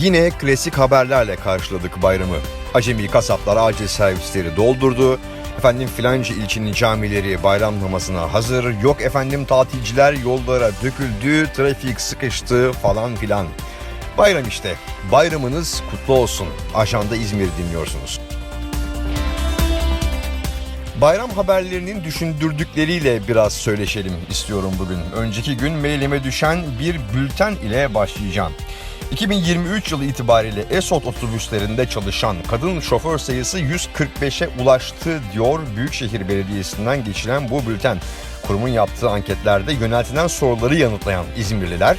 Yine klasik haberlerle karşıladık bayramı. Acemi kasaplar acil servisleri doldurdu. Efendim filanca ilçenin camileri bayram namazına hazır. Yok efendim tatilciler yollara döküldü, trafik sıkıştı falan filan. Bayram işte. Bayramınız kutlu olsun. Ajanda İzmir dinliyorsunuz. Bayram haberlerinin düşündürdükleriyle biraz söyleşelim istiyorum bugün. Önceki gün mailime düşen bir bülten ile başlayacağım. 2023 yılı itibariyle Esot otobüslerinde çalışan kadın şoför sayısı 145'e ulaştı diyor Büyükşehir Belediyesi'nden geçilen bu bülten. Kurumun yaptığı anketlerde yöneltilen soruları yanıtlayan İzmirliler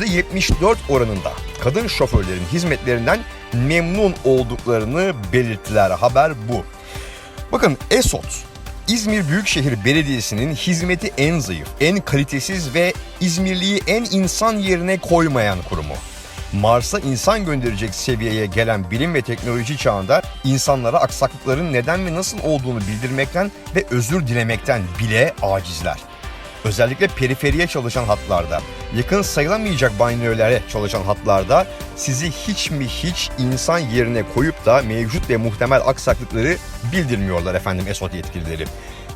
%74 oranında kadın şoförlerin hizmetlerinden memnun olduklarını belirttiler. Haber bu. Bakın ESOT, İzmir Büyükşehir Belediyesi'nin hizmeti en zayıf, en kalitesiz ve İzmirliyi en insan yerine koymayan kurumu. Mars'a insan gönderecek seviyeye gelen bilim ve teknoloji çağında insanlara aksaklıkların neden ve nasıl olduğunu bildirmekten ve özür dilemekten bile acizler. Özellikle periferiye çalışan hatlarda, yakın sayılamayacak banyolara çalışan hatlarda sizi hiç mi hiç insan yerine koyup da mevcut ve muhtemel aksaklıkları bildirmiyorlar efendim ESOT yetkilileri.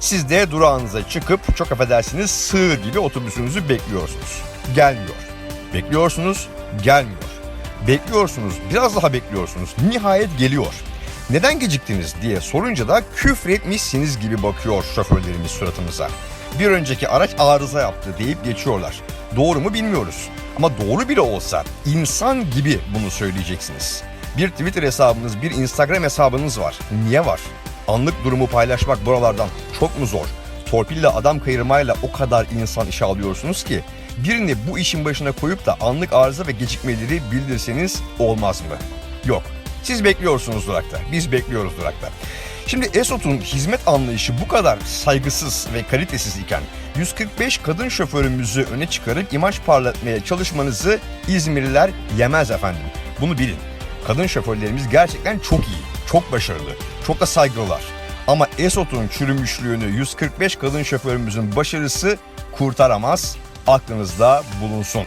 Siz de durağınıza çıkıp çok affedersiniz sığır gibi otobüsünüzü bekliyorsunuz. Gelmiyor. Bekliyorsunuz, gelmiyor. Bekliyorsunuz, biraz daha bekliyorsunuz. Nihayet geliyor. Neden geciktiniz diye sorunca da küfretmişsiniz gibi bakıyor şoförlerimiz suratımıza. Bir önceki araç arıza yaptı deyip geçiyorlar. Doğru mu bilmiyoruz. Ama doğru bile olsa insan gibi bunu söyleyeceksiniz. Bir Twitter hesabınız, bir Instagram hesabınız var. Niye var? Anlık durumu paylaşmak buralardan çok mu zor? Torpille adam kayırmayla o kadar insan işe alıyorsunuz ki birini bu işin başına koyup da anlık arıza ve gecikmeleri bildirseniz olmaz mı? Yok. Siz bekliyorsunuz durakta. Biz bekliyoruz durakta. Şimdi Esot'un hizmet anlayışı bu kadar saygısız ve kalitesiz iken 145 kadın şoförümüzü öne çıkarıp imaj parlatmaya çalışmanızı İzmirliler yemez efendim. Bunu bilin. Kadın şoförlerimiz gerçekten çok iyi, çok başarılı, çok da saygılılar. Ama Esot'un çürümüşlüğünü 145 kadın şoförümüzün başarısı kurtaramaz. Aklınızda bulunsun.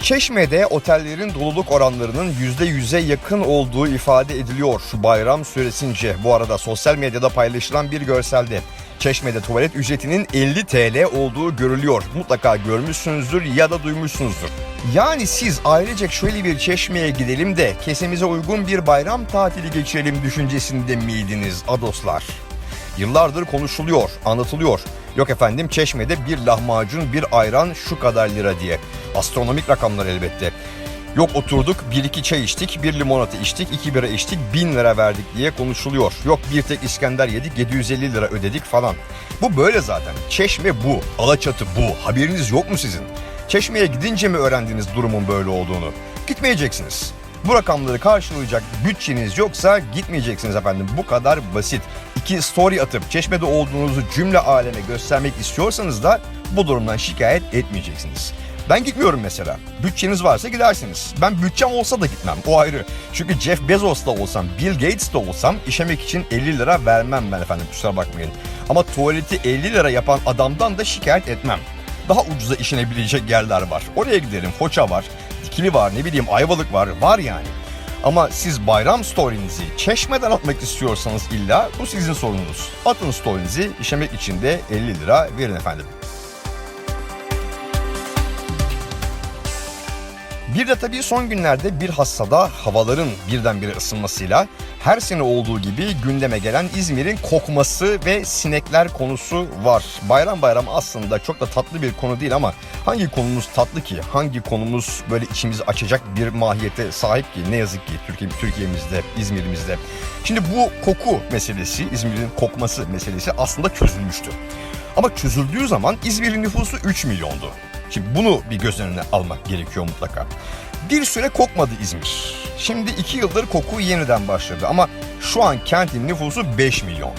Çeşme'de otellerin doluluk oranlarının %100'e yakın olduğu ifade ediliyor şu bayram süresince. Bu arada sosyal medyada paylaşılan bir görselde Çeşme'de tuvalet ücretinin 50 TL olduğu görülüyor. Mutlaka görmüşsünüzdür ya da duymuşsunuzdur. Yani siz ailecek şöyle bir çeşmeye gidelim de kesemize uygun bir bayram tatili geçirelim düşüncesinde miydiniz adoslar? Yıllardır konuşuluyor, anlatılıyor. Yok efendim Çeşme'de bir lahmacun, bir ayran şu kadar lira diye. Astronomik rakamlar elbette. Yok oturduk, bir iki çay içtik, bir limonata içtik, iki bira içtik, bin lira verdik diye konuşuluyor. Yok bir tek İskender yedik, 750 lira ödedik falan. Bu böyle zaten. Çeşme bu, Alaçatı bu. Haberiniz yok mu sizin? Çeşme'ye gidince mi öğrendiniz durumun böyle olduğunu? Gitmeyeceksiniz. Bu rakamları karşılayacak bütçeniz yoksa gitmeyeceksiniz efendim. Bu kadar basit. İki story atıp çeşmede olduğunuzu cümle aleme göstermek istiyorsanız da bu durumdan şikayet etmeyeceksiniz. Ben gitmiyorum mesela. Bütçeniz varsa gidersiniz. Ben bütçem olsa da gitmem. O ayrı. Çünkü Jeff Bezos da olsam, Bill Gates de olsam işemek için 50 lira vermem ben efendim. Kusura bakmayın. Ama tuvaleti 50 lira yapan adamdan da şikayet etmem. Daha ucuza işinebilecek yerler var. Oraya gidelim. Foça var. Dikili var. Ne bileyim Ayvalık var. Var yani. Ama siz bayram story'nizi çeşmeden atmak istiyorsanız illa bu sizin sorununuz. Atın story'nizi işemek için de 50 lira verin efendim. Bir de tabii son günlerde bir hassada havaların birdenbire ısınmasıyla her sene olduğu gibi gündeme gelen İzmir'in kokması ve sinekler konusu var. Bayram bayram aslında çok da tatlı bir konu değil ama hangi konumuz tatlı ki? Hangi konumuz böyle içimizi açacak bir mahiyete sahip ki? Ne yazık ki Türkiye, Türkiye'mizde, İzmir'imizde. Şimdi bu koku meselesi, İzmir'in kokması meselesi aslında çözülmüştü. Ama çözüldüğü zaman İzmir'in nüfusu 3 milyondu. Şimdi bunu bir göz önüne almak gerekiyor mutlaka. Bir süre kokmadı İzmir. Şimdi iki yıldır koku yeniden başladı ama şu an kentin nüfusu 5 milyon.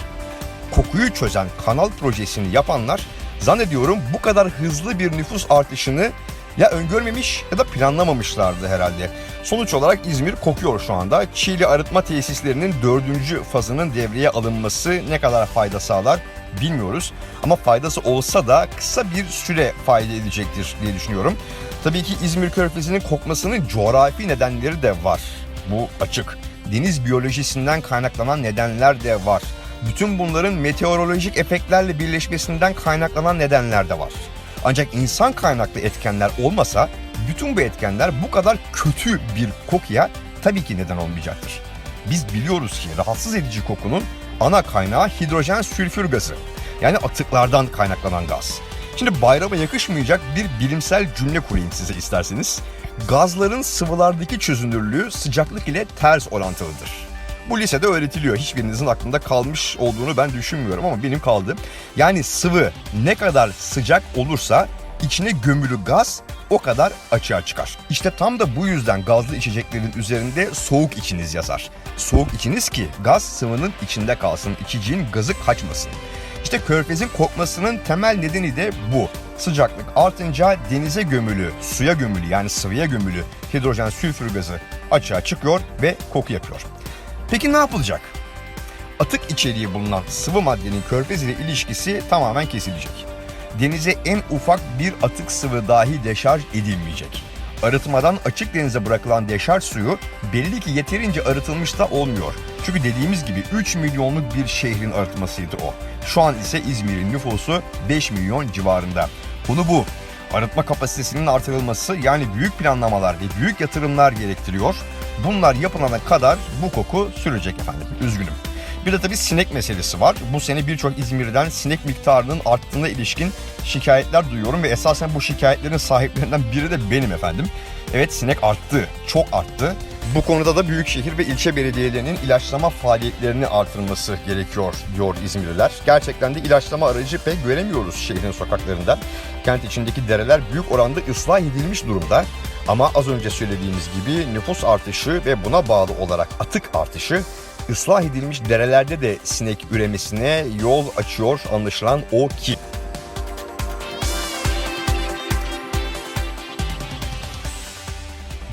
Kokuyu çözen kanal projesini yapanlar zannediyorum bu kadar hızlı bir nüfus artışını ya öngörmemiş ya da planlamamışlardı herhalde. Sonuç olarak İzmir kokuyor şu anda. Çiğli arıtma tesislerinin dördüncü fazının devreye alınması ne kadar fayda sağlar bilmiyoruz. Ama faydası olsa da kısa bir süre fayda edecektir diye düşünüyorum. Tabii ki İzmir Körfezi'nin kokmasının coğrafi nedenleri de var. Bu açık. Deniz biyolojisinden kaynaklanan nedenler de var. Bütün bunların meteorolojik efektlerle birleşmesinden kaynaklanan nedenler de var. Ancak insan kaynaklı etkenler olmasa bütün bu etkenler bu kadar kötü bir kokuya tabii ki neden olmayacaktır. Biz biliyoruz ki rahatsız edici kokunun ana kaynağı hidrojen sülfür gazı. Yani atıklardan kaynaklanan gaz. Şimdi bayrama yakışmayacak bir bilimsel cümle kurayım size isterseniz. Gazların sıvılardaki çözünürlüğü sıcaklık ile ters orantılıdır. Bu lisede öğretiliyor. Hiçbirinizin aklında kalmış olduğunu ben düşünmüyorum ama benim kaldı. Yani sıvı ne kadar sıcak olursa içine gömülü gaz o kadar açığa çıkar. İşte tam da bu yüzden gazlı içeceklerin üzerinde soğuk içiniz yazar. Soğuk içiniz ki gaz sıvının içinde kalsın, içeceğin gazı kaçmasın. İşte körfezin kokmasının temel nedeni de bu. Sıcaklık artınca denize gömülü, suya gömülü yani sıvıya gömülü hidrojen sülfür gazı açığa çıkıyor ve koku yapıyor. Peki ne yapılacak? Atık içeriği bulunan sıvı maddenin körfez ile ilişkisi tamamen kesilecek. Denize en ufak bir atık sıvı dahi deşarj edilmeyecek. Arıtmadan açık denize bırakılan deşarj suyu belli ki yeterince arıtılmış da olmuyor. Çünkü dediğimiz gibi 3 milyonluk bir şehrin arıtmasıydı o. Şu an ise İzmir'in nüfusu 5 milyon civarında. Bunu bu arıtma kapasitesinin artırılması yani büyük planlamalar ve büyük yatırımlar gerektiriyor. Bunlar yapılana kadar bu koku sürecek efendim. Üzgünüm. Bir de tabii sinek meselesi var. Bu sene birçok İzmir'den sinek miktarının arttığına ilişkin şikayetler duyuyorum ve esasen bu şikayetlerin sahiplerinden biri de benim efendim. Evet sinek arttı, çok arttı. Bu konuda da büyükşehir ve ilçe belediyelerinin ilaçlama faaliyetlerini artırması gerekiyor diyor İzmirliler. Gerçekten de ilaçlama aracı pek göremiyoruz şehrin sokaklarında. Kent içindeki dereler büyük oranda ıslah edilmiş durumda. Ama az önce söylediğimiz gibi nüfus artışı ve buna bağlı olarak atık artışı ıslah edilmiş derelerde de sinek üremesine yol açıyor anlaşılan o ki.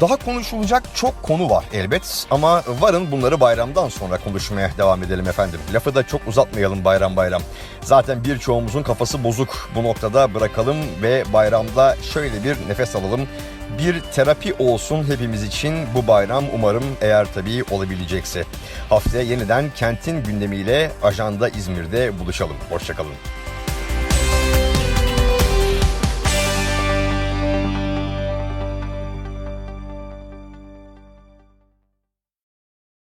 Daha konuşulacak çok konu var elbet ama varın bunları bayramdan sonra konuşmaya devam edelim efendim. Lafı da çok uzatmayalım bayram bayram. Zaten birçoğumuzun kafası bozuk bu noktada bırakalım ve bayramda şöyle bir nefes alalım. Bir terapi olsun hepimiz için bu bayram umarım eğer tabii olabilecekse. Haftaya yeniden kentin gündemiyle Ajanda İzmir'de buluşalım. Hoşçakalın.